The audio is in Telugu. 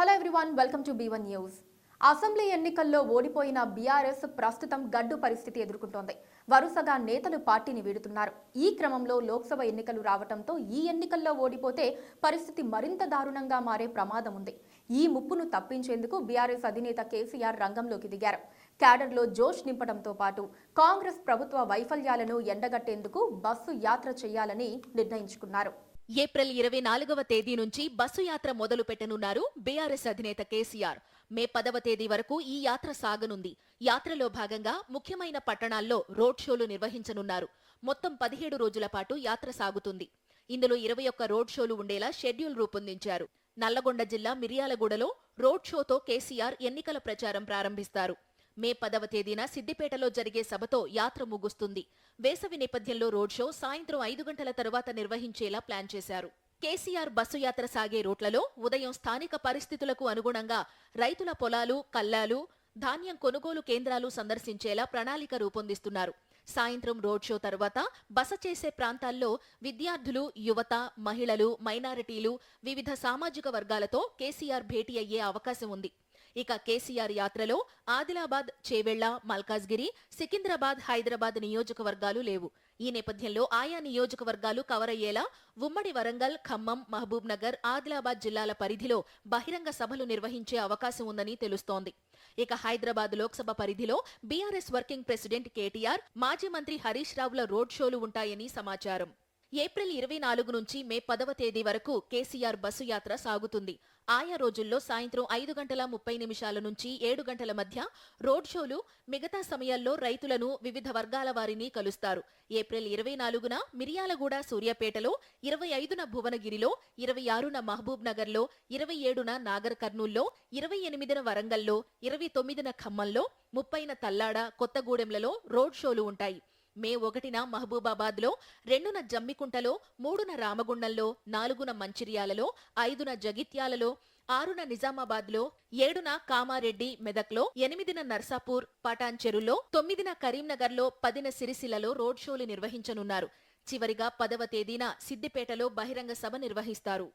Hello everyone welcome to B one news assembly ఎన్నికల్లో ఓడిపోయిన బీఆర్ఎస్ ప్రస్తుతం గడ్డు పరిస్థితి ఎదుర్కొంటోంది. వరుసగా నేతలు పార్టీని వీడుతున్నారు. ఈ క్రమంలో లోక్సభ ఎన్నికలు రావడంతో ఈ ఎన్నికల్లో ఓడిపోతే పరిస్థితి మరింత దారుణంగా మారే ప్రమాదం ఉంది. ఈ ముప్పును తప్పించేందుకు బీఆర్ఎస్ అధినేత కేసీఆర్ రంగంలోకి దిగారు. క్యాడర్లో జోష్ నింపడంతో పాటు కాంగ్రెస్ ప్రభుత్వ వైఫల్యాలను ఎండగట్టేందుకు బస్సు యాత్ర చేయాలని నిర్ణయించుకున్నారు. ఏప్రిల్ ఇరవై నాలుగవ తేదీ నుంచి బస్సు యాత్ర మొదలు పెట్టనున్నారు బీఆర్ఎస్ అధినేత కేసీఆర్. మే పదవ తేదీ వరకు ఈ యాత్ర సాగనుంది. యాత్రలో భాగంగా ముఖ్యమైన పట్టణాల్లో రోడ్ షోలు నిర్వహించనున్నారు. మొత్తం పదిహేడు రోజుల పాటు యాత్ర సాగుతుంది. ఇందులో ఇరవై ఒక్క రోడ్ షోలు ఉండేలా షెడ్యూల్ రూపొందించారు. నల్లగొండ జిల్లా మిర్యాలగూడలో రోడ్ షోతో కేసీఆర్ ఎన్నికల ప్రచారం ప్రారంభిస్తారు. మే పదవ తేదీన సిద్దిపేటలో జరిగే సభతో యాత్ర ముగుస్తుంది. వేసవి నేపథ్యంలో రోడ్ షో సాయంత్రం ఐదు గంటల తరువాత నిర్వహించేలా ప్లాన్ చేశారు. కేసీఆర్ బస్సు యాత్ర సాగే రూట్లలో ఉదయం స్థానిక పరిస్థితులకు అనుగుణంగా రైతుల పొలాలు కల్లాలు ధాన్యం కొనుగోలు కేంద్రాలు సందర్శించేలా ప్రణాళిక రూపొందిస్తున్నారు. సాయంత్రం రోడ్ షో తర్వాత బస చేసే ప్రాంతాల్లో విద్యార్థులు యువత మహిళలు మైనారిటీలు వివిధ సామాజిక వర్గాలతో కేసీఆర్ భేటీ అయ్యే అవకాశం ఉంది. ఇక కేసీఆర్ యాత్రలో ఆదిలాబాద్ చేవెళ్ళ మల్కాజ్గిరి సికింద్రాబాద్ హైదరాబాద్ నియోజకవర్గాలు లేవు. ఈ నేపథ్యంలో ఆయా నియోజకవర్గాలు కవర్ అయ్యేలా ఉమ్మడి వరంగల్ ఖమ్మం మహబూబ్ నగర్ ఆదిలాబాద్ జిల్లాల పరిధిలో బహిరంగ సభలు నిర్వహించే అవకాశం ఉందని తెలుస్తోంది. ఇక హైదరాబాద్ లోక్సభ పరిధిలో బీఆర్ఎస్ వర్కింగ్ ప్రెసిడెంట్ కేటీఆర్ మాజీ మంత్రి హరీష్ రావుల రోడ్ షోలు ఉంటాయని సమాచారం. ఏప్రిల్ ఇరవై నాలుగు నుంచి మే పదవ తేదీ వరకు కేసీఆర్ బస్సు యాత్ర సాగుతుంది. ఆయా రోజుల్లో సాయంత్రం ఐదు గంటల ముప్పై నిమిషాల నుంచి ఏడు గంటల మధ్య రోడ్ షోలు మిగతా సమయాల్లో రైతులను వివిధ వర్గాల వారిని కలుస్తారు. ఏప్రిల్ ఇరవై నాలుగున మిరియాలగూడ సూర్యాపేటలో ఇరవై ఐదున భువనగిరిలో ఇరవై ఆరున మహబూబ్ నగర్లో ఇరవై ఏడున నాగర్ కర్నూల్లో ఇరవై ఎనిమిదిన వరంగల్లో ఇరవై తొమ్మిదిన ఖమ్మంలో ముప్పైన తల్లాడ కొత్తగూడెంలలో రోడ్ షోలు ఉంటాయి. మే ఒకటిన మహబూబాబాద్లో రెండున జమ్మికుంటలో మూడున రామగుండంలో నాలుగున మంచిర్యాలలో ఐదున జగిత్యాలలో ఆరున నిజామాబాద్లో ఏడున కామారెడ్డి మెదక్లో ఎనిమిదిన నర్సాపూర్ పటాన్చెరులో తొమ్మిదిన కరీంనగర్లో పదిన సిరిసిల్లలో రోడ్ షోలు నిర్వహించనున్నారు. చివరిగా పదవ తేదీన సిద్దిపేటలో బహిరంగ సభ నిర్వహిస్తారు.